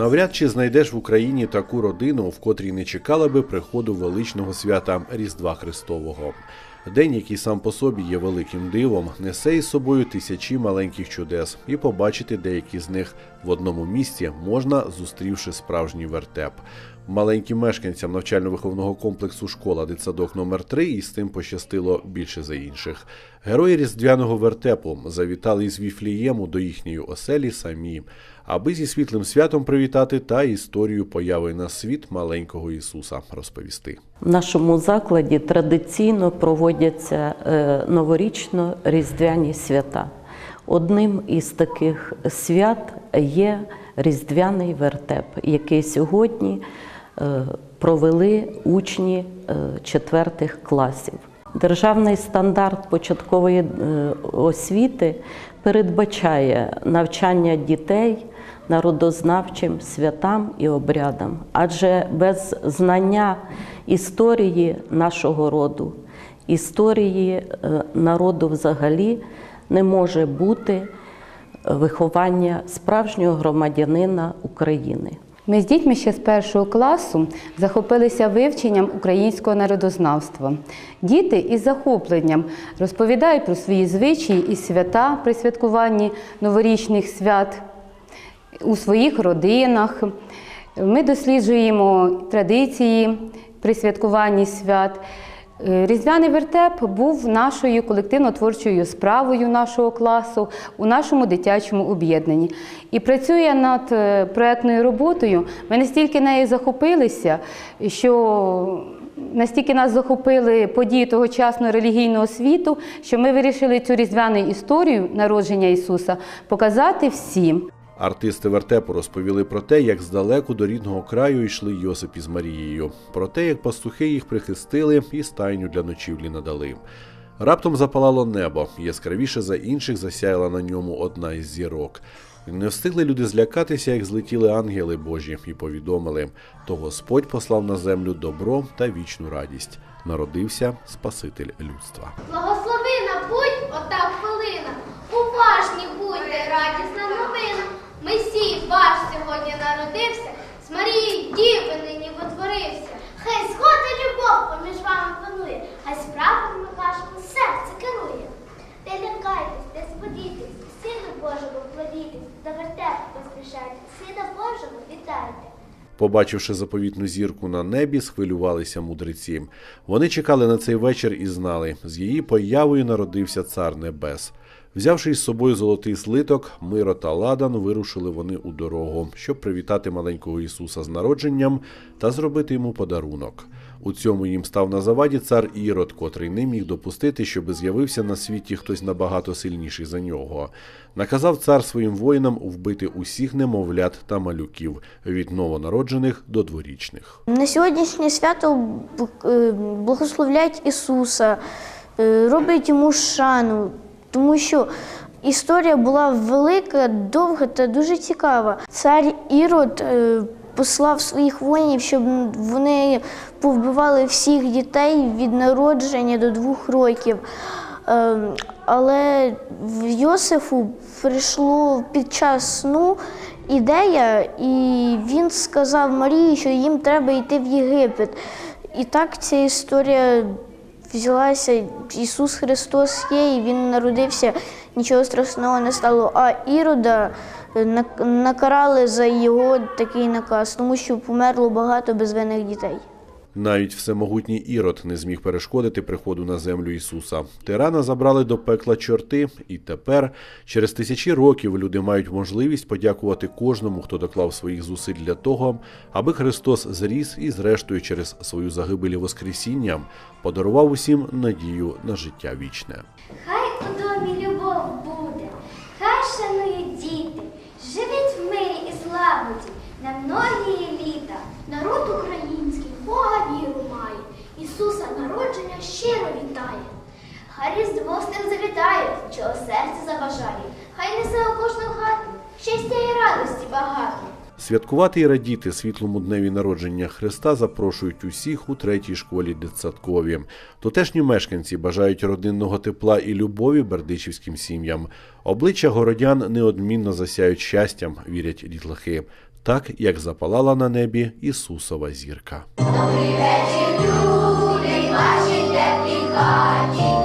Навряд чи знайдеш в Україні таку родину, в котрій не чекала би приходу величного свята Різдва Христового. День, який сам по собі є великим дивом, несе із собою тисячі маленьких чудес, і побачити деякі з них в одному місці можна, зустрівши справжній вертеп. Маленьким мешканцям навчально-виховного комплексу школа дитсадок номер 3 і з тим пощастило більше за інших. Герої різдвяного вертепу завітали із Віфлієму до їхньої оселі самі, аби зі світлим святом привітати та історію появи на світ маленького Ісуса розповісти. В нашому закладі традиційно проводяться е, новорічно-різдвяні свята. Одним із таких свят є різдвяний вертеп, який сьогодні е, провели учні е, четвертих класів. Державний стандарт початкової освіти передбачає навчання дітей народознавчим святам і обрядам, адже без знання історії нашого роду, історії е, народу взагалі не може бути виховання справжнього громадянина України. Ми з дітьми ще з першого класу захопилися вивченням українського народознавства. Діти із захопленням розповідають про свої звичаї і свята при святкуванні новорічних свят у своїх родинах. Ми досліджуємо традиції при святкуванні свят. Е, Різдвяний вертеп був нашою колективно-творчою справою нашого класу у нашому дитячому об'єднанні. І працює над е, проектною роботою. Ми настільки нею захопилися, що настільки нас захопили події тогочасного релігійного світу, що ми вирішили цю різдвяну історію народження Ісуса показати всім. Артисти вертепу розповіли про те, як здалеку до рідного краю йшли Йосип із Марією, про те, як пастухи їх прихистили і стайню для ночівлі надали. Раптом запалало небо, яскравіше за інших засяяла на ньому одна із зірок. Не встигли люди злякатися, як злетіли ангели Божі, і повідомили, то Господь послав на землю добро та вічну радість. Народився Спаситель людства. Благословина будь ота хвилина, уважні будьте, радісна новина. Месій ваш сьогодні народився, з Марії діви нині вотворився. Хай згода любов поміж вами панує, хай справами вашими серце керує. Не лякайтесь, не сподійтесь, Сину Божому вкладітесь, до вертепу поспішайте, Сина Божого вітайте. Побачивши заповітну зірку на небі, схвилювалися мудреці. Вони чекали на цей вечір і знали, з її появою народився цар небес. Взявши із собою золотий слиток, Миро та Ладан вирушили вони у дорогу, щоб привітати маленького Ісуса з народженням та зробити йому подарунок. У цьому їм став на заваді цар Ірод, котрий не міг допустити, щоби з'явився на світі хтось набагато сильніший за нього. Наказав цар своїм воїнам вбити усіх немовлят та малюків від новонароджених до дворічних. На сьогоднішнє свято е, благословляють Ісуса, е, роблять йому шану, тому що історія була велика, довга та дуже цікава. Цар Ірод е, послав своїх воїнів, щоб вони повбивали всіх дітей від народження до двох років. Е, Але в Йосифу прийшло під час сну ідея, і він сказав Марії, що їм треба йти в Єгипет. І так ця історія взялася. Ісус Христос є, і Він народився, нічого страшного не стало. А Ірода е, накарали за його такий наказ, тому що померло багато безвинних дітей. Навіть всемогутній Ірод не зміг перешкодити приходу на землю Ісуса. Тирана забрали до пекла чорти, і тепер, через тисячі років, люди мають можливість подякувати кожному, хто доклав своїх зусиль для того, аби Христос зріс і, зрештою, через свою загибель і воскресіння подарував усім надію на життя вічне. Хай у домі любов буде, хай шанують діти, живіть в мирі і злагоді на многії літа. Народ український Бога віру має, Ісуса народження щиро вітає. Хай різдво з ним завітає, чого серце забажає, хай несе у кожну хату щастя і радості багато. Святкувати і радіти світлому дневі народження Христа запрошують усіх у третій школі дитсадкові. Тутешні мешканці бажають родинного тепла і любові бердичівським сім'ям. Обличчя городян неодмінно засяють щастям, вірять дітлахи. так як запалала на небі Ісусова зірка. Люди, ваші теплі хаті,